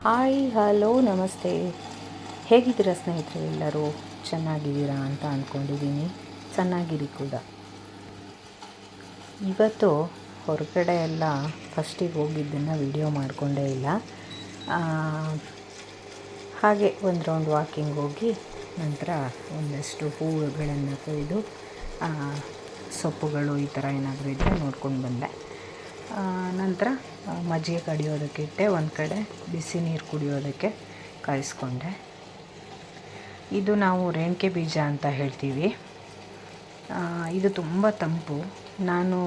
Hi, hello, ನಮಸ್ತೆ. ಹೇಗಿದ್ದೀರಾ ಸ್ನೇಹಿತರೆ ಎಲ್ಲರೂ? ಚೆನ್ನಾಗಿದ್ದೀರಾ ಅಂತ ಅಂದ್ಕೊಂಡಿದ್ದೀನಿ ಚೆನ್ನಾಗಿರಿ ಕೂಡ. ಇವತ್ತು ಹೊರಗಡೆ ಎಲ್ಲ ಫಸ್ಟಿಗೆ ಹೋಗಿದ್ದನ್ನು ವಿಡಿಯೋ ಮಾಡಿಕೊಂಡೇ ಇಲ್ಲ. ಹಾಗೆ ಒಂದು ರೌಂಡ್ ವಾಕಿಂಗ್ ಹೋಗಿ ನಂತರ ಒಂದಷ್ಟು ಹೂವುಗಳನ್ನು ಕೊಯ್ದು ಸೊಪ್ಪುಗಳು ಈ ಥರ ಏನಾದರೂ ಇದ್ದರೆ ನೋಡ್ಕೊಂಡು ಬಂದೆ. ನಂತರ ಮಜ್ಜಿಗೆ ಕಡಿಯೋದಕ್ಕೆ ಇಟ್ಟೆ, ಒಂದು ಕಡೆ ಬಿಸಿ ನೀರು ಕುಡಿಯೋದಕ್ಕೆ ಕಾಯಿಸ್ಕೊಂಡೆ. ಇದು ನಾವು ರೇಣಿಕೆ ಬೀಜ ಅಂತ ಹೇಳ್ತೀವಿ. ಇದು ತುಂಬ ತಂಪು. ನಾನು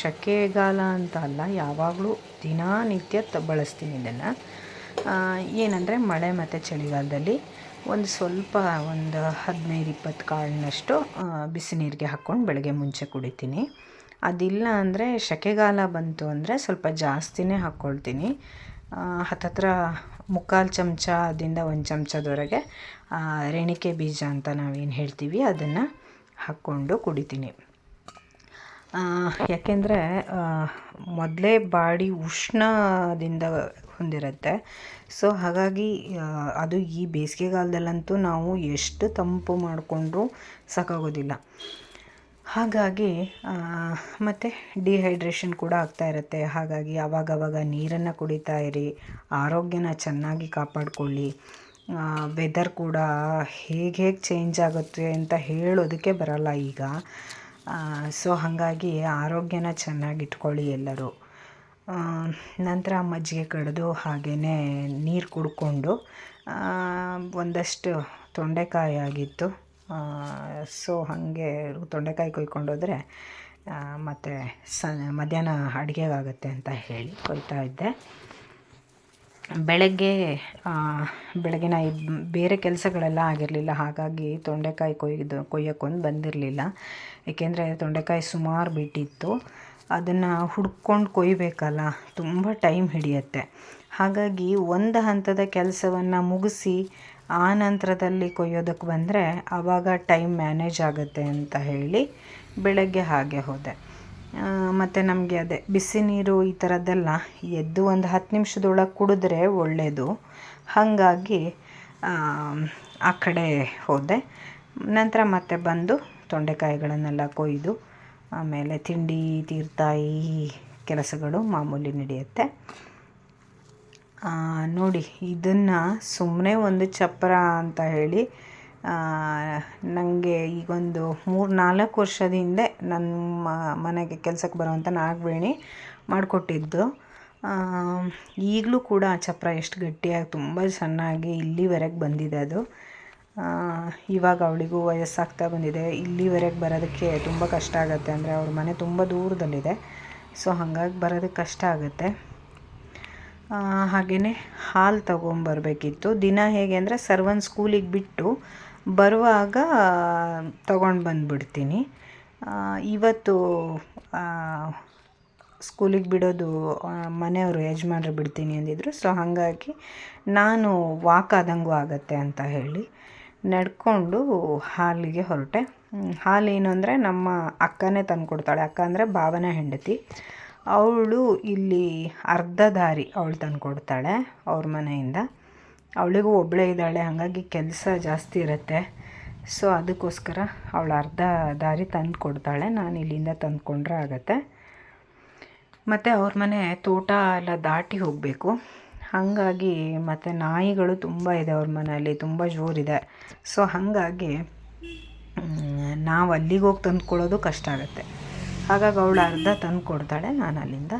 ಶಕೆಗಾಲ ಅಂತ ಅಲ್ಲ, ಯಾವಾಗಲೂ ದಿನನಿತ್ಯ ತ, ಬಳಸ್ತೀನಿ ಇದನ್ನು. ಏನಂದರೆ ಮಳೆ ಮತ್ತು ಚಳಿಗಾಲದಲ್ಲಿ ಒಂದು ಸ್ವಲ್ಪ, ಒಂದು ಹದಿನೈದು ಇಪ್ಪತ್ತು ಕಾಳಿನಷ್ಟು ಬಿಸಿ ನೀರಿಗೆ ಹಾಕ್ಕೊಂಡು ಬೆಳಗ್ಗೆ ಮುಂಚೆ ಕುಡಿತೀನಿ. ಅದಿಲ್ಲ ಅಂದರೆ ಸೆಕೆಗಾಲ ಬಂತು ಅಂದರೆ ಸ್ವಲ್ಪ ಜಾಸ್ತಿನೇ ಹಾಕ್ಕೊಳ್ತೀನಿ ಹತ್ತತ್ರ ಮುಕ್ಕಾಲು ಚಮಚದಿಂದ ಒಂದು ಚಮಚದವರೆಗೆ ರೇಣಿಕೆ ಬೀಜ ಅಂತ ನಾವೇನು ಹೇಳ್ತೀವಿ ಅದನ್ನು ಹಾಕ್ಕೊಂಡು ಕುಡಿತೀನಿ. ಯಾಕೆಂದರೆ ಮೊದಲೇ ಬಾಡಿ ಉಷ್ಣದಿಂದ ಹೊಂದಿರುತ್ತೆ. ಸೊ, ಹಾಗಾಗಿ ಅದು ಈ ಬೇಸಿಗೆಗಾಲದಲ್ಲಂತೂ ನಾವು ಎಷ್ಟು ತಂಪು ಮಾಡಿಕೊಂಡ್ರೂ ಸಾಕಾಗೋದಿಲ್ಲ. ಹಾಗಾಗಿ ಮತ್ತು ಡಿಹೈಡ್ರೇಷನ್ ಕೂಡ ಆಗ್ತಾ ಇರುತ್ತೆ. ಹಾಗಾಗಿ ಆವಾಗವಾಗ ನೀರನ್ನು ಕುಡಿತಾ ಇರಿ, ಆರೋಗ್ಯನ ಚೆನ್ನಾಗಿ ಕಾಪಾಡಿಕೊಳ್ಳಿ. ವೆದರ್ ಕೂಡ ಹೇಗೆ ಹೇಗೆ ಚೇಂಜ್ ಆಗುತ್ತೆ ಅಂತ ಹೇಳೋದಕ್ಕೆ ಬರಲ್ಲ ಈಗ. ಸೊ ಹಾಗಾಗಿ ಆರೋಗ್ಯನ ಚೆನ್ನಾಗಿ ಇಟ್ಕೊಳ್ಳಿ ಎಲ್ಲರೂ. ನಂತರ ಮಜ್ಜಿಗೆ ಕಡಿದು ಹಾಗೆಯೇ ನೀರು ಕುಡ್ಕೊಂಡು ಒಂದಷ್ಟು ತೊಂಡೆಕಾಯಿ ಆಗಿತ್ತು. ಸೊ ಹಾಗೆ ತೊಂಡೆಕಾಯಿ ಕೊಯ್ಕೊಂಡೋದ್ರೆ ಮತ್ತು ಸ, ಮಧ್ಯಾಹ್ನ ಅಡುಗೆಗಾಗತ್ತೆ ಅಂತ ಹೇಳಿ ಕೊಯ್ತಾ ಇದ್ದೆ. ಬೆಳಗ್ಗೆ ಬೆಳಗಿನ ಬೇರೆ ಕೆಲಸಗಳೆಲ್ಲ ಆಗಿರಲಿಲ್ಲ, ಹಾಗಾಗಿ ತೊಂಡೆಕಾಯಿ ಕೊಯ್ದು ಕೊಯ್ಯೋಕ್ಕೊಂದು ಬಂದಿರಲಿಲ್ಲ. ಏಕೆಂದರೆ ತೊಂಡೆಕಾಯಿ ಸುಮಾರು ಬಿಟ್ಟಿತ್ತು. ಅದನ್ನು ಹುಡ್ಕೊಂಡು ಕೊಯ್ಬೇಕಲ್ಲ, ತುಂಬ ಟೈಮ್ ಹಿಡಿಯುತ್ತೆ. ಹಾಗಾಗಿ ಒಂದು ಹಂತದ ಕೆಲಸವನ್ನು ಮುಗಿಸಿ ಆ ನಂತರದಲ್ಲಿ ಕೊಯ್ಯೋದಕ್ಕೆ ಬಂದರೆ ಆವಾಗ ಟೈಮ್ ಮ್ಯಾನೇಜ್ ಆಗುತ್ತೆ ಅಂತ ಹೇಳಿ ಬೆಳಗ್ಗೆ ಹಾಗೆ ಹೋದೆ. ಮತ್ತು ನಮಗೆ ಅದೇ ಬಿಸಿ ನೀರು ಈ ಥರದ್ದೆಲ್ಲ ಎದ್ದು ಒಂದು ಹತ್ತು ನಿಮಿಷದೊಳಗೆ ಕುಡಿದ್ರೆ ಒಳ್ಳೆಯದು ಹಾಗಾಗಿ ಆ, ಕಡೆ ಹೋದೆ. ನಂತರ ಮತ್ತೆ ಬಂದು ತೊಂಡೆಕಾಯಿಗಳನ್ನೆಲ್ಲ ಕೊಯ್ದು ಆಮೇಲೆ ತಿಂಡಿ ತೀರ್ಥಾಯಿ ಕೆಲಸಗಳು ಮಾಮೂಲಿ ನಡೆಯುತ್ತೆ. ನೋಡಿ, ಇದನ್ನು ಸುಮ್ಮನೆ ಒಂದು ಚಪ್ಪರ ಅಂತ ಹೇಳಿ ನನಗೆ ಈಗೊಂದು ಮೂರು, ನಾಲ್ಕು ವರ್ಷದ ಹಿಂದೆ ನನ್ನ ಮನೆಗೆ ಕೆಲಸಕ್ಕೆ ಬರುವಂಥ ನಾಗವೇಣಿ ಮಾಡಿಕೊಟ್ಟಿದ್ದು. ಈಗಲೂ ಕೂಡ ಆ ಚಪ್ಪರ ಎಷ್ಟು ಗಟ್ಟಿಯಾಗಿ, ತುಂಬ ಚೆನ್ನಾಗಿ ಇಲ್ಲಿವರೆಗೆ ಬಂದಿದೆ ಅದು. ಇವಾಗ ಅವಳಿಗೂ ವಯಸ್ಸಾಗ್ತಾ ಬಂದಿದೆ. ಇಲ್ಲಿವರೆಗೆ ಬರೋದಕ್ಕೆ ತುಂಬ ಕಷ್ಟ ಆಗುತ್ತೆ. ಅಂದರೆ ಅವ್ರ ಮನೆ ತುಂಬ ದೂರದಲ್ಲಿದೆ. ಸೊ, ಹಾಗಾಗಿ ಬರೋದಕ್ಕೆ ಕಷ್ಟ ಆಗುತ್ತೆ. ಹಾಗೆಯೇ ಹಾಲು ತೊಗೊಂಬರ್ಬೇಕಿತ್ತು. ದಿನ ಹೇಗೆ ಅಂದರೆ ಸರ್ವನ್ ಸ್ಕೂಲಿಗೆ ಬಿಟ್ಟು ಬರುವಾಗ ತೊಗೊಂಡು ಬಂದುಬಿಡ್ತೀನಿ. ಇವತ್ತು ಸ್ಕೂಲಿಗೆ ಬಿಡೋದು ಮನೆಯವರು ಯಜಮಾನ್ರು ಬಿಡ್ತೀನಿ ಅಂದಿದ್ರು. ಸೊ, ಹಾಗಾಗಿ ನಾನು ವಾಕ್ ಆದಂಗೂ ಆಗತ್ತೆ ಅಂತ ಹೇಳಿ ನಡ್ಕೊಂಡು ಹಾಲಿಗೆ ಹೊರಟೆ. ಹಾಲು ಏನು ಅಂದರೆ ನಮ್ಮ ಅಕ್ಕನೇ ತಂದುಕೊಡ್ತಾಳೆ. ಅಕ್ಕ ಅಂದರೆ ಭಾವನೆ ಹೆಂಡತಿ. ಅವಳು ಇಲ್ಲಿ ಅರ್ಧ ದಾರಿ ಅವಳು ತಂದುಕೊಡ್ತಾಳೆ ಅವ್ರ ಮನೆಯಿಂದ. ಅವಳಿಗೂ ಒಬ್ಬಳೇ ಇದ್ದಾಳೆ, ಹಾಗಾಗಿ ಕೆಲಸ ಜಾಸ್ತಿ ಇರುತ್ತೆ. ಸೊ ಅದಕ್ಕೋಸ್ಕರ ಅವಳು ಅರ್ಧ ದಾರಿ ತಂದು ಕೊಡ್ತಾಳೆ, ನಾನು ಇಲ್ಲಿಂದ ತಂದುಕೊಂಡ್ರೆ ಆಗತ್ತೆ. ಮತ್ತು ಅವ್ರ ಮನೆ ತೋಟ ಎಲ್ಲ ದಾಟಿ ಹೋಗಬೇಕು. ಹಾಗಾಗಿ ಮತ್ತು ನಾಯಿಗಳು ತುಂಬ ಇದೆ ಅವ್ರ ಮನೆಯಲ್ಲಿ, ತುಂಬ ಜೋರಿದೆ. ಸೊ ಹಾಗಾಗಿ ನಾವು ಅಲ್ಲಿಗೆ ಹೋಗಿ ತಂದ್ಕೊಳ್ಳೋದು ಕಷ್ಟ ಆಗುತ್ತೆ. ಹಾಗಾಗಿ ಅವಳು ಅರ್ಧ ತಂದು ಕೊಡ್ತಾಳೆ ನಾನು ಅಲ್ಲಿಂದ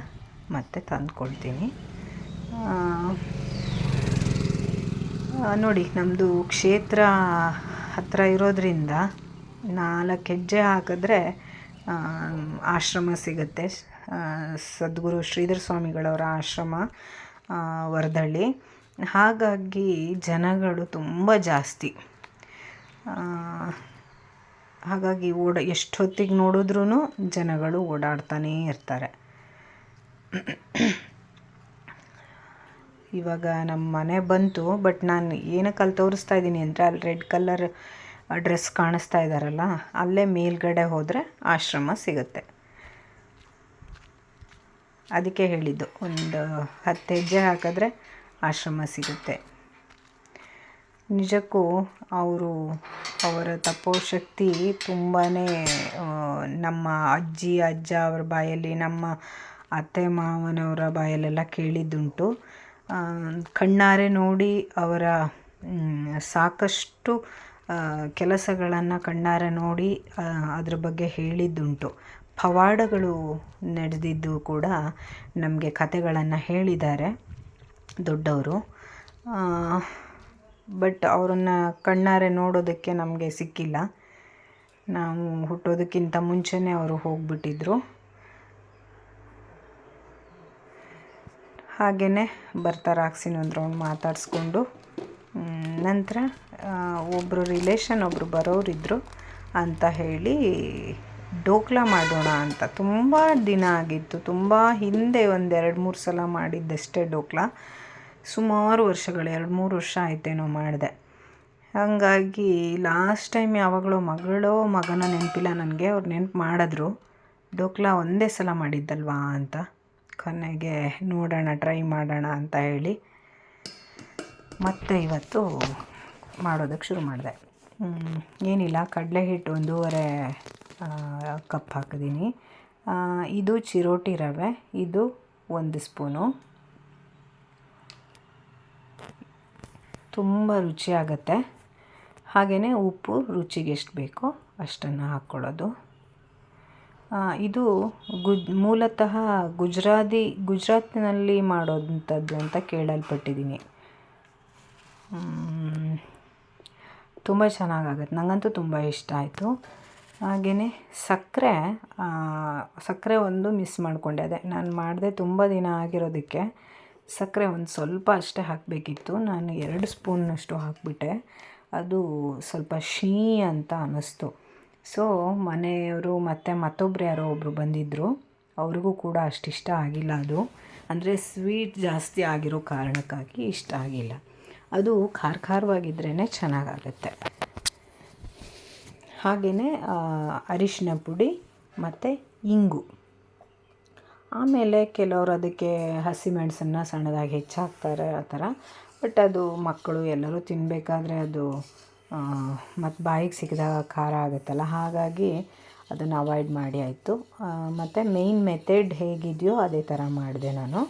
ಮತ್ತೆ ತಂದು ಕೊಡ್ತೀನಿ ನೋಡಿ ನಮ್ಮದು ಕ್ಷೇತ್ರ ಹತ್ತಿರ ಇರೋದ್ರಿಂದ ನಾಲ್ಕು ಹೆಜ್ಜೆ ಹಾಕಿದ್ರೆ ಆಶ್ರಮ ಸಿಗುತ್ತೆ. ಸದ್ಗುರು ಶ್ರೀಧರ ಸ್ವಾಮಿಗಳವರ ಆಶ್ರಮ ವರದಳ್ಳಿ ಹಾಗಾಗಿ ಜನಗಳು ತುಂಬ ಜಾಸ್ತಿ. ಹಾಗಾಗಿ ಓಡ, ಎಷ್ಟೊತ್ತಿಗೆ ನೋಡಿದ್ರೂ ಜನಗಳು ಓಡಾಡ್ತಾನೇ ಇರ್ತಾರೆ. ಇವಾಗ ನಮ್ಮ ಮನೆ ಬಂತು, ಬಟ್ ನಾನು ಏನಕ್ಕೆ ಅಲ್ಲಿ ತೋರಿಸ್ತಾ ಇದ್ದೀನಿ ಅಂದರೆ, ಅಲ್ಲಿ ರೆಡ್ ಕಲರ್ ಡ್ರೆಸ್ ಕಾಣಿಸ್ತಾ ಇದ್ದಾರಲ್ಲ, ಅಲ್ಲೇ ಮೇಲ್ಗಡೆ ಹೋದರೆ ಆಶ್ರಮ ಸಿಗುತ್ತೆ. ಅದಕ್ಕೆ ಹೇಳಿದ್ದು, ಒಂದು ಹತ್ತು ಹೆಜ್ಜೆ ಹಾಕಿದ್ರೆ ಆಶ್ರಮ ಸಿಗುತ್ತೆ. ನಿಜಕ್ಕೂ ಅವರು ಅವರ ತಪೋಶಕ್ತಿ ತುಂಬಾ ನಮ್ಮ ಅಜ್ಜಿ, ಅಜ್ಜ ಅವ್ರ ಬಾಯಲ್ಲಿ, ನಮ್ಮ ಅತ್ತೆ, ಮಾವನವರ ಬಾಯಲ್ಲೆಲ್ಲ ಕೇಳಿದ್ದುಂಟು. ಕಣ್ಣಾರೆ ನೋಡಿ ಅವರ ಸಾಕಷ್ಟು ಕೆಲಸಗಳನ್ನು ಕಣ್ಣಾರೆ ನೋಡಿ ಅದರ ಬಗ್ಗೆ ಹೇಳಿದ್ದುಂಟು. ಪವಾಡಗಳು ನಡೆದಿದ್ದು ಕೂಡ ನಮಗೆ ಕಥೆಗಳನ್ನು ಹೇಳಿದ್ದಾರೆ ದೊಡ್ಡವರು. ಬಟ್ ಅವರನ್ನು ಕಣ್ಣಾರೆ ನೋಡೋದಕ್ಕೆ ನಮಗೆ ಸಿಕ್ಕಿಲ್ಲ. ನಾವು ಹುಟ್ಟೋದಕ್ಕಿಂತ ಮುಂಚೆನೇ ಅವರು ಹೋಗ್ಬಿಟ್ಟಿದ್ರು. ಹಾಗೆಯೇ ಬರ್ತಾರೆ ಹಾಕ್ಸಿನ ಒಂದು ರೌಂಡ್ ಮಾತಾಡಿಸ್ಕೊಂಡು. ನಂತರ ಒಬ್ಬರು ರಿಲೇಷನ್ ಒಬ್ಬರು ಬರೋರಿದ್ದರು ಅಂತ ಹೇಳಿ, ಡೋಕ್ಲಾ ಮಾಡೋಣ ಅಂತ. ತುಂಬ ದಿನ ಆಗಿತ್ತು. ತುಂಬ ಹಿಂದೆ ಒಂದು ಎರಡು ಮೂರು ಸಲ ಮಾಡಿದ್ದಷ್ಟೇ ಡೋಕ್ಲಾ. ಸುಮಾರು ವರ್ಷಗಳು, ಎರಡು ಮೂರು ವರ್ಷ ಆಯ್ತೇನೋ ಮಾಡಿದೆ. ಹಾಗಾಗಿ ಲಾಸ್ಟ್ ಟೈಮ್ ಯಾವಾಗಲೋ ಮಗಳೋ ಮಗನ ನೆನಪಿಲ್ಲ ನನಗೆ, ಅವ್ರು ನೆನಪು ಮಾಡಿದ್ರು. ಡೋಕ್ಲಾ ಒಂದೇ ಸಲ ಮಾಡಿದ್ದಲ್ವಾ ಅಂತ. ಕೊನೆಗೆ ನೋಡೋಣ ಟ್ರೈ ಮಾಡೋಣ ಅಂತ ಹೇಳಿ ಮತ್ತೆ ಇವತ್ತು ಮಾಡೋದಕ್ಕೆ ಶುರು ಮಾಡಿದೆ. ಏನಿಲ್ಲ ಕಡಲೆ ಹಿಟ್ಟು ಒಂದೂವರೆ ಕಪ್ ಹಾಕಿದ್ದೀನಿ ಇದು ಚಿರೋಟಿ ರವೆ, ಇದು ಒಂದು ಸ್ಪೂನು. ತುಂಬ ರುಚಿಯಾಗತ್ತೆ. ಹಾಗೆಯೇ ಉಪ್ಪು ರುಚಿಗೆ ಎಷ್ಟು ಬೇಕೋ ಅಷ್ಟನ್ನು ಹಾಕ್ಕೊಳ್ಳೋದು. ಇದು ಗುಜ್, ಮೂಲತಃ ಗುಜರಾತಿ, ಗುಜರಾತಿನಲ್ಲಿ ಮಾಡೋವಂಥದ್ದು ಅಂತ ಕೇಳಲ್ಪಟ್ಟಿದ್ದೀನಿ. ತುಂಬ ಚೆನ್ನಾಗಾಗತ್ತೆ. ನನಗಂತೂ ತುಂಬ ಇಷ್ಟ ಆಯಿತು. ಹಾಗೆಯೇ ಸಕ್ಕರೆ ಸಕ್ಕರೆ ಒಂದು ಮಿಸ್ ಮಾಡಿಕೊಂಡೆ. ಅದೇ, ನಾನು ಮಾಡಿದೆ ತುಂಬ ದಿನ ಆಗಿರೋದಕ್ಕೆ. ಸಕ್ಕರೆ ಒಂದು ಸ್ವಲ್ಪ ಅಷ್ಟೇ ಹಾಕಬೇಕಿತ್ತು. ನಾನು ಎರಡು ಸ್ಪೂನ್ನಷ್ಟು ಹಾಕಿಬಿಟ್ಟೆ. ಅದು ಸ್ವಲ್ಪ ಶೀ ಅಂತ ಅನ್ನಿಸ್ತು. ಸೊ ಮನೆಯವರು ಮತ್ತು ಮತ್ತೊಬ್ಬರು ಯಾರೋ ಒಬ್ಬರು ಬಂದಿದ್ದರು ಅವ್ರಿಗೂ ಕೂಡ ಅಷ್ಟಿಷ್ಟ ಆಗಿಲ್ಲ ಅದು. ಅಂದರೆ ಸ್ವೀಟ್ ಜಾಸ್ತಿ ಆಗಿರೋ ಕಾರಣಕ್ಕಾಗಿ ಇಷ್ಟ ಆಗಿಲ್ಲ. ಅದು ಖಾರ ಖಾರವಾಗಿದ್ರೇ ಚೆನ್ನಾಗಾಗತ್ತೆ. ಹಾಗೆಯೇ ಅರಿಶಿನ ಪುಡಿ ಮತ್ತು ಇಂಗು. ಆಮೇಲೆ ಕೆಲವರು ಅದಕ್ಕೆ ಹಸಿಮೆಣಸನ್ನು ಸಣ್ಣದಾಗಿ ಹೆಚ್ಚಾಕ್ತಾರೆ ಆ ಥರ. ಬಟ್ ಅದು ಮಕ್ಕಳು ಎಲ್ಲರೂ ತಿನ್ನಬೇಕಾದ್ರೆ ಅದು ಮತ್ತು ಬಾಯಿಗೆ ಸಿಕ್ಕಿದಾಗ ಖಾರ ಆಗುತ್ತಲ್ಲ, ಹಾಗಾಗಿ ಅದನ್ನು ಅವಾಯ್ಡ್ ಮಾಡಿ ಆಯಿತು. ಮತ್ತು ಮೇಯ್ನ್ ಮೆಥಡ್ ಹೇಗಿದೆಯೋ ಅದೇ ಥರ ಮಾಡಿದೆ ನಾನು.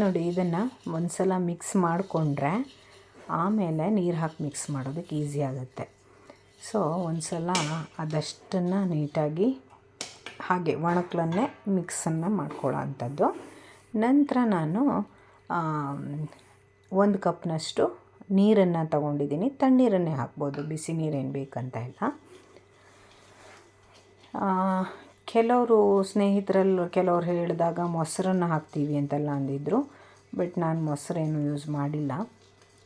ನೋಡಿ ಇದನ್ನು ಒಂದು ಸಲ ಮಿಕ್ಸ್ ಮಾಡಿಕೊಂಡ್ರೆ ಆಮೇಲೆ ನೀರು ಹಾಕಿ ಮಿಕ್ಸ್ ಮಾಡೋದಕ್ಕೆ ಈಸಿ ಆಗುತ್ತೆ. ಸೊ ಒಂದು ಸಲ ಅದಷ್ಟನ್ನು ನೀಟಾಗಿ ಹಾಗೆ ಒಣಕ್ಲನ್ನೇ ಮಿಕ್ಸನ್ನು ಮಾಡ್ಕೊಳ್ಳೋ ಅಂಥದ್ದು. ನಂತರ ನಾನು ಒಂದು ಕಪ್ನಷ್ಟು ನೀರನ್ನು ತಗೊಂಡಿದ್ದೀನಿ. ತಣ್ಣೀರನ್ನೇ ಹಾಕ್ಬೋದು. ಬಿಸಿ ನೀರೇನು ಬೇಕಂತ ಇಲ್ಲ ಕೆಲವರು ಸ್ನೇಹಿತರಲ್ಲಿ, ಕೆಲವ್ರು ಹೇಳಿದಾಗ ಮೊಸರನ್ನು ಹಾಕ್ತೀವಿ ಅಂತೆಲ್ಲ ಅಂದಿದ್ದರು ಬಟ್ ನಾನು ಮೊಸರೇನು ಯೂಸ್ ಮಾಡಿಲ್ಲ.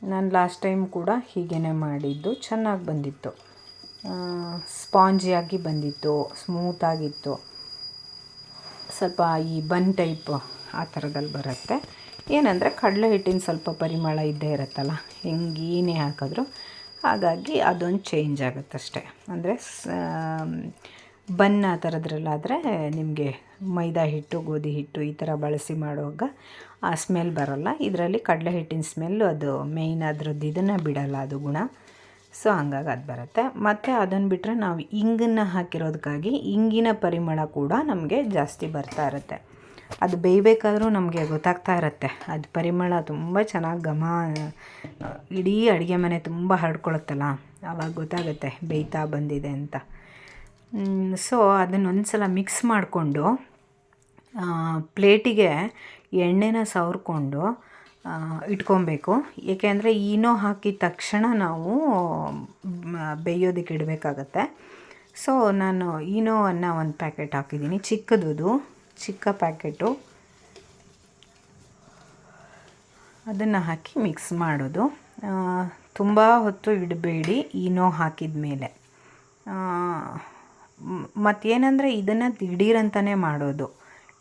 ನಾನು ಲಾಸ್ಟ್ ಟೈಮ್ ಕೂಡ ಹೀಗೇ ಮಾಡಿದ್ದು. ಚೆನ್ನಾಗಿ ಬಂದಿತ್ತು. ಸ್ಪಾಂಜಿಯಾಗಿ ಬಂದಿತ್ತು ಸ್ಮೂತಾಗಿತ್ತು ಸ್ವಲ್ಪ ಈ ಬನ್ ಟೈಪ್ ಆ ಥರದಲ್ಲಿ ಬರುತ್ತೆ. ಏನಂದರೆ ಕಡಲೆ ಹಿಟ್ಟಿನ ಸ್ವಲ್ಪ ಪರಿಮಳ ಇದ್ದೇ ಇರುತ್ತಲ್ಲ, ಹೆಂಗೇನೇ ಹಾಕಿದ್ರು. ಹಾಗಾಗಿ ಅದೊಂದು ಚೇಂಜ್ ಆಗುತ್ತಷ್ಟೆ ಅಂದರೆ ಬನ್ ಆ ಥರದ್ರಲ್ಲಾದರೆ ನಿಮಗೆ ಮೈದಾ ಹಿಟ್ಟು, ಗೋಧಿ ಹಿಟ್ಟು ಈ ಥರ ಬಳಸಿ ಮಾಡುವಾಗ ಆ ಸ್ಮೆಲ್ ಬರೋಲ್ಲ. ಇದರಲ್ಲಿ ಕಡಲೆ ಹಿಟ್ಟಿನ ಸ್ಮೆಲ್ಲು ಅದು ಮೇಯ್ನ್ ಅದರದ್ದು ಇದನ್ನು ಬಿಡೋಲ್ಲ, ಅದು ಗುಣ. ಸೊ ಹಂಗಾಗಿ ಅದು ಬರುತ್ತೆ. ಮತ್ತು ಅದನ್ನು ಬಿಟ್ಟರೆ ನಾವು ಇಂಗನ್ನು ಹಾಕಿರೋದಕ್ಕಾಗಿ ಇಂಗಿನ ಪರಿಮಳ ಕೂಡ ನಮಗೆ ಜಾಸ್ತಿ ಬರ್ತಾ ಇರುತ್ತೆ. ಅದು ಬೇಯಬೇಕಾದ್ರೂ ನಮಗೆ ಗೊತ್ತಾಗ್ತಾ ಇರುತ್ತೆ. ಅದು ಪರಿಮಳ ತುಂಬ ಚೆನ್ನಾಗಿ ಘಮ, ಇಡೀ ಅಡುಗೆ ಮನೆ ತುಂಬ ಹರಡ್ಕೊಳುತ್ತಲ್ಲ ಆವಾಗ ಗೊತ್ತಾಗುತ್ತೆ ಬೇಯ್ತಾ ಬಂದಿದೆ ಅಂತ. ಸೊ ಅದನ್ನೊಂದು ಸಲ ಮಿಕ್ಸ್ ಮಾಡಿಕೊಂಡು ಪ್ಲೇಟಿಗೆ ಎಣ್ಣೆನ ಸವರ್ಕೊಂಡು ಇಟ್ಕೊಬೇಕು. ಏಕೆಂದರೆ ಈನೋ ಹಾಕಿದ ತಕ್ಷಣ ನಾವು ಬೇಯೋದಕ್ಕೆ ಇಡಬೇಕಾಗತ್ತೆ. ಸೊ ನಾನು ಈನೋವನ್ನು ಒಂದು ಪ್ಯಾಕೆಟ್ ಹಾಕಿದ್ದೀನಿ. ಚಿಕ್ಕದುದು, ಚಿಕ್ಕ ಪ್ಯಾಕೆಟು. ಅದನ್ನು ಹಾಕಿ ಮಿಕ್ಸ್ ಮಾಡೋದು. ತುಂಬ ಹೊತ್ತು ಇಡಬೇಡಿ ಈನೋ ಹಾಕಿದ ಮೇಲೆ. ಮತ್ತೇನಂದರೆ ಇದನ್ನು ದಿಢೀರಂತಲೇ ಮಾಡೋದು.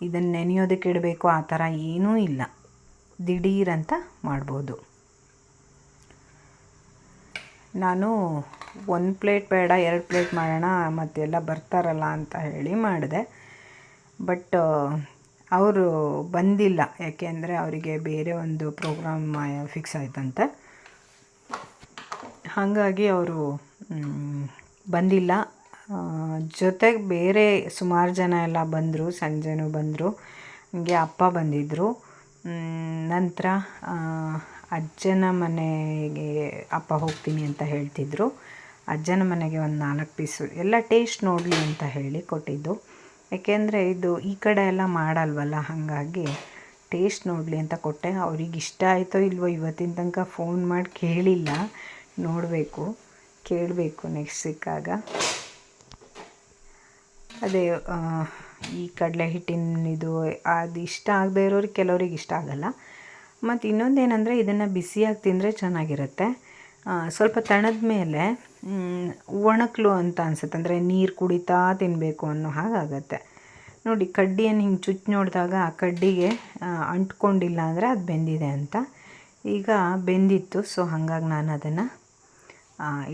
ಇದನ್ನು ನೆನೆಯೋದಕ್ಕೆ ಇಡಬೇಕು, ಆ ಥರ ಏನೂ ಇಲ್ಲ. ದಿಢೀರಂತ ಮಾಡ್ಬೋದು. ನಾನು ಒಂದು ಪ್ಲೇಟ್ ಬೇಡ, ಎರಡು ಪ್ಲೇಟ್ ಮಾಡೋಣ, ಮತ್ತೆಲ್ಲ ಬರ್ತಾರಲ್ಲ ಅಂತ ಹೇಳಿ ಮಾಡಿದೆ. ಬಟ್, ಅವರು ಬಂದಿಲ್ಲ, ಯಾಕೆಂದರೆ ಅವರಿಗೆ ಬೇರೆ ಒಂದು ಪ್ರೋಗ್ರಾಮ್ ಫಿಕ್ಸ್ ಆಯ್ತಂತೆ. ಹಾಗಾಗಿ ಅವರು ಬಂದಿಲ್ಲ. ಜೊತೆಗೆ ಬೇರೆ ಸುಮಾರು ಜನ ಎಲ್ಲ ಬಂದರು, ಸಂಜೆನೂ ಬಂದರು. ಹಂಗೆ ಅಪ್ಪ ಬಂದಿದ್ದರು ನಂತರ ಅಜ್ಜನ ಮನೆಗೆ ಅಪ್ಪ ಹೋಗ್ತೀನಿ ಅಂತ ಹೇಳ್ತಿದ್ರು. ಅಜ್ಜನ ಮನೆಗೆ ಒಂದು ನಾಲ್ಕು ಪೀಸು. ಎಲ್ಲ ಟೇಸ್ಟ್ ನೋಡಲಿ ಅಂತ ಹೇಳಿ ಕೊಟ್ಟಿದ್ದು. ಏಕೆಂದರೆ ಇದು ಈ ಕಡೆ ಎಲ್ಲ ಮಾಡಲ್ವಲ್ಲ, ಹಾಗಾಗಿ ಟೇಸ್ಟ್ ನೋಡಲಿ ಅಂತ ಕೊಟ್ಟೆ. ಅವ್ರಿಗೆ ಇಷ್ಟ ಆಯಿತೋ ಇಲ್ವೋ ಇವತ್ತಿನ ತನಕ ಫೋನ್ ಮಾಡಿ ಕೇಳಿಲ್ಲ. ನೋಡಬೇಕು, ಕೇಳಬೇಕು ನೆಕ್ಸ್ಟ್ ಸಿಕ್ಕಾಗ. ಅದೇ ಈ ಕಡಲೆ ಹಿಟ್ಟಿನ ಇದು ಅದು ಇಷ್ಟ ಆಗದೆ ಇರೋರಿಗೆ ಕೆಲವ್ರಿಗೆ ಇಷ್ಟ ಆಗಲ್ಲ. ಮತ್ತು ಇನ್ನೊಂದೇನೆಂದರೆ ಇದನ್ನು ಬಿಸಿಯಾಗಿ ತಿಂದರೆ ಚೆನ್ನಾಗಿರುತ್ತೆ. ಸ್ವಲ್ಪ ತಣದ ಮೇಲೆ ಒಣಕ್ಲು ಅಂತ ಅನ್ಸುತ್ತೆ. ಅಂದರೆ ನೀರು ಕುಡಿತಾ ತಿನ್ನಬೇಕು ಅನ್ನೋ ಹಾಗಾಗತ್ತೆ ನೋಡಿ, ಕಡ್ಡಿಯನ್ನು ಹಿಂಗೆ ಚುಚ್ಚಿ ನೋಡಿದಾಗ ಆ ಕಡ್ಡಿಗೆ ಅಂಟ್ಕೊಂಡಿಲ್ಲ ಅಂದರೆ ಅದು ಬೆಂದಿದೆ ಅಂತ. ಈಗ ಬೆಂದಿತ್ತು, ಸೊ ಹಾಗಾಗಿ ನಾನು ಅದನ್ನು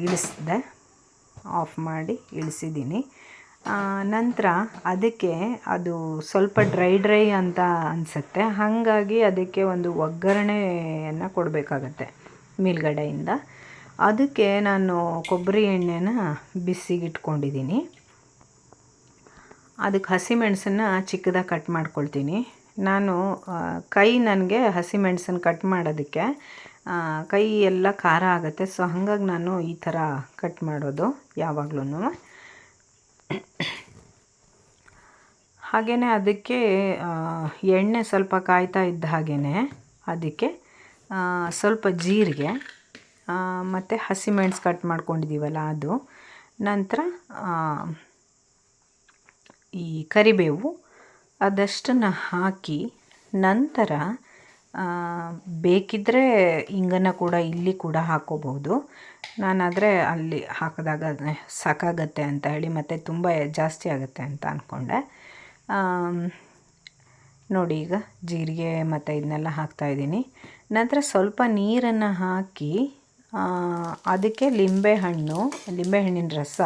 ಇಳಿಸಿದೆ. ಆಫ್ ಮಾಡಿ ಇಳಿಸಿದ್ದೀನಿ. ನಂತರ ಅದಕ್ಕೆ ಅದು ಸ್ವಲ್ಪ ಡ್ರೈ ಡ್ರೈ ಅಂತ ಅನಿಸುತ್ತೆ. ಹಾಗಾಗಿ ಅದಕ್ಕೆ ಒಂದು ಒಗ್ಗರಣೆಯನ್ನು ಕೊಡಬೇಕಾಗತ್ತೆ ಮೇಲ್ಗಡೆಯಿಂದ. ಅದಕ್ಕೆ ನಾನು ಕೊಬ್ಬರಿ ಎಣ್ಣೆನ ಬಿಸಿಗಿಟ್ಕೊಂಡಿದ್ದೀನಿ. ಅದಕ್ಕೆ ಹಸಿಮೆಣಸನ್ನು ಚಿಕ್ಕದಾಗಿ ಕಟ್ ಮಾಡ್ಕೊಳ್ತೀನಿ. ನಾನು ಕೈ ನನಗೆ ಹಸಿಮೆಣಸನ್ನು ಕಟ್ ಮಾಡೋದಕ್ಕೆ ಕೈ ಎಲ್ಲ ಖಾರ ಆಗುತ್ತೆ. ಸೊ, ಹಾಗಾಗಿ ನಾನು ಈ ಥರ ಕಟ್ ಮಾಡೋದು ಯಾವಾಗ್ಲೂ ಹಾಗೆಯೇ ಅದಕ್ಕೆ ಎಣ್ಣೆ ಸ್ವಲ್ಪ ಕಾಯ್ತಾ ಇದ್ದ ಹಾಗೆಯೇ ಅದಕ್ಕೆ ಸ್ವಲ್ಪ ಜೀರಿಗೆ ಮತ್ತು ಹಸಿಮೆಣ್ಸು ಕಟ್ ಮಾಡ್ಕೊಂಡಿದ್ದೀವಲ್ಲ ಅದು. ನಂತರ ಈ ಕರಿಬೇವು ಅದಷ್ಟನ್ನು ಹಾಕಿ ನಂತರ ಬೇಕಿದ್ದರೆ ಹಿಂಗನ್ನು ಕೂಡ ಇಲ್ಲಿ ಕೂಡ ಹಾಕ್ಕೋಬೋದು ನಾನಾದರೆ ಅಲ್ಲಿ ಹಾಕಿದಾಗ ಸಾಕಾಗತ್ತೆ ಅಂತ ಹೇಳಿ ಮತ್ತು ತುಂಬ ಜಾಸ್ತಿ ಆಗುತ್ತೆ ಅಂತ ಅಂದ್ಕೊಂಡೆ ನೋಡಿ ಈಗ ಜೀರಿಗೆ ಮತ್ತು ಇದನ್ನೆಲ್ಲ ಹಾಕ್ತಾಯಿದ್ದೀನಿ ನಂತರ ಸ್ವಲ್ಪ ನೀರನ್ನು ಹಾಕಿ ಅದಕ್ಕೆ ಲಿಂಬೆಹಣ್ಣು ಲಿಂಬೆಹಣ್ಣಿನ ರಸ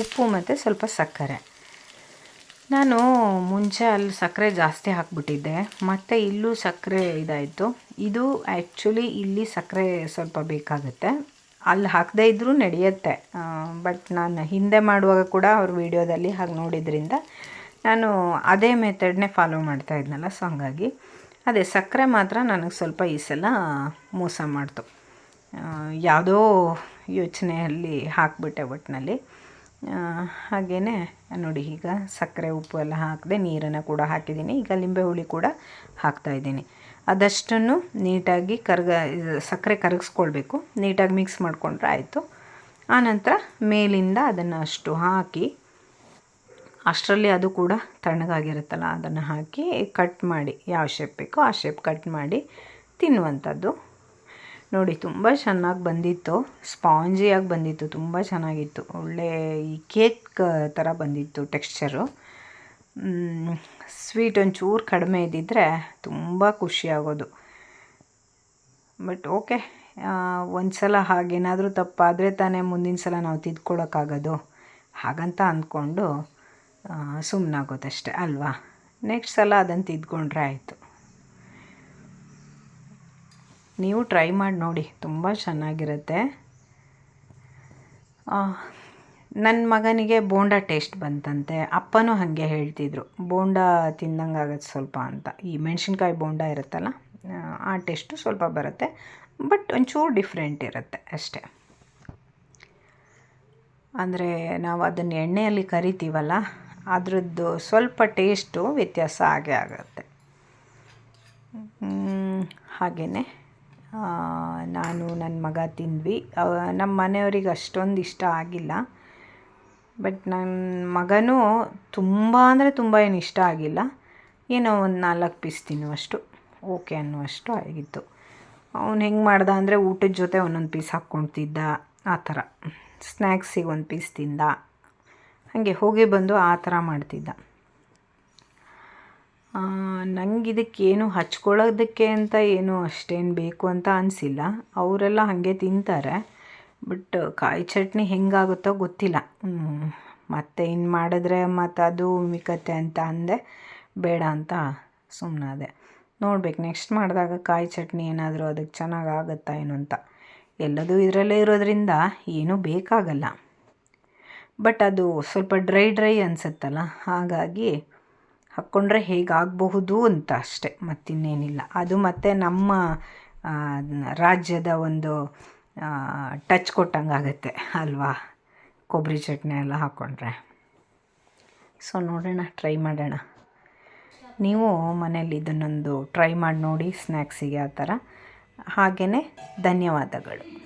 ಉಪ್ಪು ಮತ್ತು ಸ್ವಲ್ಪ ಸಕ್ಕರೆ. ನಾನು ಮುಂಚೆ ಅಲ್ಲಿ ಸಕ್ಕರೆ ಜಾಸ್ತಿ ಹಾಕ್ಬಿಟ್ಟಿದ್ದೆ. ಮತ್ತು ಇಲ್ಲೂ ಸಕ್ಕರೆ ಇದಾಯಿತು. ಇದು ಆ್ಯಕ್ಚುಲಿ ಇಲ್ಲಿ ಸಕ್ಕರೆ ಸ್ವಲ್ಪ ಬೇಕಾಗುತ್ತೆ. ಅಲ್ಲಿ ಹಾಕದೇ ಇದ್ದರೂ ನಡೆಯುತ್ತೆ. ಬಟ್ ನಾನು ಹಿಂದೆ ಮಾಡುವಾಗ ಕೂಡ ಅವ್ರ ವೀಡಿಯೋದಲ್ಲಿ ಹಾಗೆ ನೋಡಿದ್ರಿಂದ ನಾನು ಅದೇ ಮೆಥಡ್ನೇ ಫಾಲೋ ಮಾಡ್ತಾ ಇದ್ನಲ್ಲ ಸೊ ಹಾಗಾಗಿ. ಅದೇ, ಸಕ್ಕರೆ ಮಾತ್ರ ನನಗೆ ಸ್ವಲ್ಪ ಈ ಸಲ ಮೋಸ ಮಾಡ್ತು. ಯಾವುದೋ ಯೋಚನೆಯಲ್ಲಿ ಹಾಕಿಬಿಟ್ಟೆ ಒಟ್ಟಿನಲ್ಲಿ ಹಾಗೆಯೇ ನೋಡಿ ಈಗ ಸಕ್ಕರೆ ಉಪ್ಪು ಎಲ್ಲ ಹಾಕಿದೆ ನೀರನ್ನು ಕೂಡ ಹಾಕಿದ್ದೀನಿ. ಈಗ ಲಿಂಬೆ ಹುಳಿ ಕೂಡ ಹಾಕ್ತಾಯಿದ್ದೀನಿ ಅದಷ್ಟನ್ನು ನೀಟಾಗಿ ಕರ್ಗ, ಸಕ್ಕರೆ ಕರಗಿಸ್ಕೊಳ್ಬೇಕು. ನೀಟಾಗಿ ಮಿಕ್ಸ್ ಮಾಡಿಕೊಂಡ್ರೆ ಆಯಿತು. ಆನಂತರ ಮೇಲಿಂದ ಅದನ್ನು ಅಷ್ಟು ಹಾಕಿ, ಅಷ್ಟರಲ್ಲಿ ಅದು ಕೂಡ ತಣ್ಣಗಾಗಿರುತ್ತಲ್ಲ, ಅದನ್ನು ಹಾಕಿ ಕಟ್ ಮಾಡಿ, ಯಾವ ಶೇಪ್ ಬೇಕೋ ಆ ಶೇಪ್ ಕಟ್ ಮಾಡಿ ತಿನ್ನುವಂಥದ್ದು. ನೋಡಿ, ತುಂಬ ಚೆನ್ನಾಗಿ ಬಂದಿತ್ತು. ಸ್ಪಾಂಜಿಯಾಗಿ ಬಂದಿತ್ತು, ತುಂಬ ಚೆನ್ನಾಗಿತ್ತು. ಒಳ್ಳೆ ಈ ಕೇಕ್ ಥರ ಬಂದಿತ್ತು ಟೆಕ್ಸ್ಚರು. ಸ್ವೀಟ್ ಒಂಚೂರು ಕಡಿಮೆ ಇದ್ದಿದ್ದರೆ ತುಂಬ ಖುಷಿಯಾಗೋದು ಬಟ್ ಓಕೆ ಒಂದು ಸಲ ಹಾಗೇನಾದರೂ ತಪ್ಪಾದರೆ ತಾನೇ ಮುಂದಿನ ಸಲ ನಾವು ತಿದ್ಕೊಳ್ಳೋಕ್ಕಾಗೋದು ಹಾಗಂತ ಅಂದ್ಕೊಂಡು ಸುಮ್ಮನಾಗೋದಷ್ಟೆ ಅಲ್ವಾ? ನೆಕ್ಸ್ಟ್ ಸಲ ಅದನ್ನು ತಿದ್ಕೊಂಡ್ರೆ ಆಯಿತು. ನೀವು ಟ್ರೈ ಮಾಡಿ ನೋಡಿ, ತುಂಬ ಚೆನ್ನಾಗಿರುತ್ತೆ. ನನ್ನ ಮಗನಿಗೆ ಬೋಂಡ ಟೇಸ್ಟ್ ಬಂತಂತೆ. ಅಪ್ಪನೂ ಹಾಗೆ ಹೇಳ್ತಿದ್ರು, ಬೋಂಡ ತಿಂದಂಗೆ ಆಗುತ್ತೆ ಸ್ವಲ್ಪ ಅಂತ. ಈ ಮೆಣಸಿನ್ಕಾಯಿ ಬೋಂಡ ಇರುತ್ತಲ್ಲ, ಆ ಟೇಸ್ಟು ಸ್ವಲ್ಪ ಬರುತ್ತೆ, ಬಟ್ ಒಂಚೂರು ಡಿಫ್ರೆಂಟ್ ಇರುತ್ತೆ ಅಷ್ಟೇ. ಅಂದರೆ ನಾವು ಅದನ್ನು ಎಣ್ಣೆಯಲ್ಲಿ ಕರಿತೀವಲ್ಲ, ಅದರದ್ದು ಸ್ವಲ್ಪ ಟೇಸ್ಟು ವ್ಯತ್ಯಾಸ ಆಗೇ ಆಗುತ್ತೆ. ಹಾಗೆಯೇ ನಾನು ನನ್ನ ಮಗ ತಿಂದ್ವಿ. ನಮ್ಮ ಮನೆಯವ್ರಿಗೆ ಅಷ್ಟೊಂದು ಇಷ್ಟ ಆಗಿಲ್ಲ. ಬಟ್ ನನ್ನ ಮಗನೂ ತುಂಬ ಅಂದರೆ ತುಂಬ ಏನು ಇಷ್ಟ ಆಗಿಲ್ಲ. ಏನೋ ಒಂದು ನಾಲ್ಕು ಪೀಸ್ ತಿನ್ನುವಷ್ಟು. ಓಕೆ ಅನ್ನುವಷ್ಟು ಆಗಿತ್ತು. ಅವ್ನು ಹೆಂಗೆ ಮಾಡ್ದ ಅಂದರೆ ಊಟದ ಜೊತೆ ಒಂದೊಂದು ಪೀಸ್ ಹಾಕ್ಕೊಳ್ತಿದ್ದ. ಆ ಥರ. ಸ್ನ್ಯಾಕ್ಸಿಗೆ ಒಂದು ಪೀಸ್ ತಿಂದ. ಹಾಗೆ ಹೋಗಿ ಬಂದು ಆ ಥರ ಮಾಡ್ತಿದ್ದ. ನಂಗೆ ಇದಕ್ಕೇನು ಹಚ್ಕೊಳ್ಳೋದಕ್ಕೆ ಅಂತ ಏನು ಅಷ್ಟೇನು ಬೇಕು ಅಂತ ಅನಿಸಿಲ್ಲ. ಅವರೆಲ್ಲ ಹಾಗೆ ತಿಂತಾರೆ. ಬಟ್ ಕಾಯಿ ಚಟ್ನಿ ಹೆಂಗಾಗುತ್ತೋ ಗೊತ್ತಿಲ್ಲ. ಮತ್ತೆ ಇನ್ನು ಮಾಡಿದ್ರೆ ಮತ್ತು ಅದು ಮಿಕ್ಕತ್ತೆ ಅಂತ ಅಂದೆ. ಬೇಡ ಅಂತ ಸುಮ್ಮನಾದೆ ನೋಡ್ಬೇಕು ನೆಕ್ಸ್ಟ್ ಮಾಡಿದಾಗ ಕಾಯಿ ಚಟ್ನಿ ಏನಾದರೂ ಅದಕ್ಕೆ ಚೆನ್ನಾಗಿ ಆಗುತ್ತಾ ಏನು ಅಂತ. ಎಲ್ಲದೂ ಇದರಲ್ಲೇ ಇರೋದ್ರಿಂದ ಏನೂ ಬೇಕಾಗಲ್ಲ. ಬಟ್ ಅದು ಸ್ವಲ್ಪ ಡ್ರೈ ಡ್ರೈ ಅನಿಸುತ್ತಲ್ಲ. ಹಾಗಾಗಿ ಹಾಕ್ಕೊಂಡ್ರೆ ಹೇಗಾಗಬಹುದು ಅಂತ ಅಷ್ಟೆ, ಮತ್ತಿನ್ನೇನಿಲ್ಲ. ಅದು ಮತ್ತೆ ನಮ್ಮ ರಾಜ್ಯದ ಒಂದು ಟಚ್ ಕೊಟ್ಟಂಗೆ ಆಗುತ್ತೆ ಅಲ್ವಾ? ಕೊಬ್ಬರಿ ಚಟ್ನಿ ಎಲ್ಲ ಹಾಕ್ಕೊಂಡ್ರೆ ಸೊ ನೋಡೋಣ ಟ್ರೈ ಮಾಡೋಣ. ನೀವು ಮನೇಲಿ ಇದನ್ನೊಂದು ಟ್ರೈ ಮಾಡಿ ನೋಡಿ ಸ್ನ್ಯಾಕ್ಸಿಗೆ ಆ ಥರ. ಹಾಗೆಯೇ ಧನ್ಯವಾದಗಳು.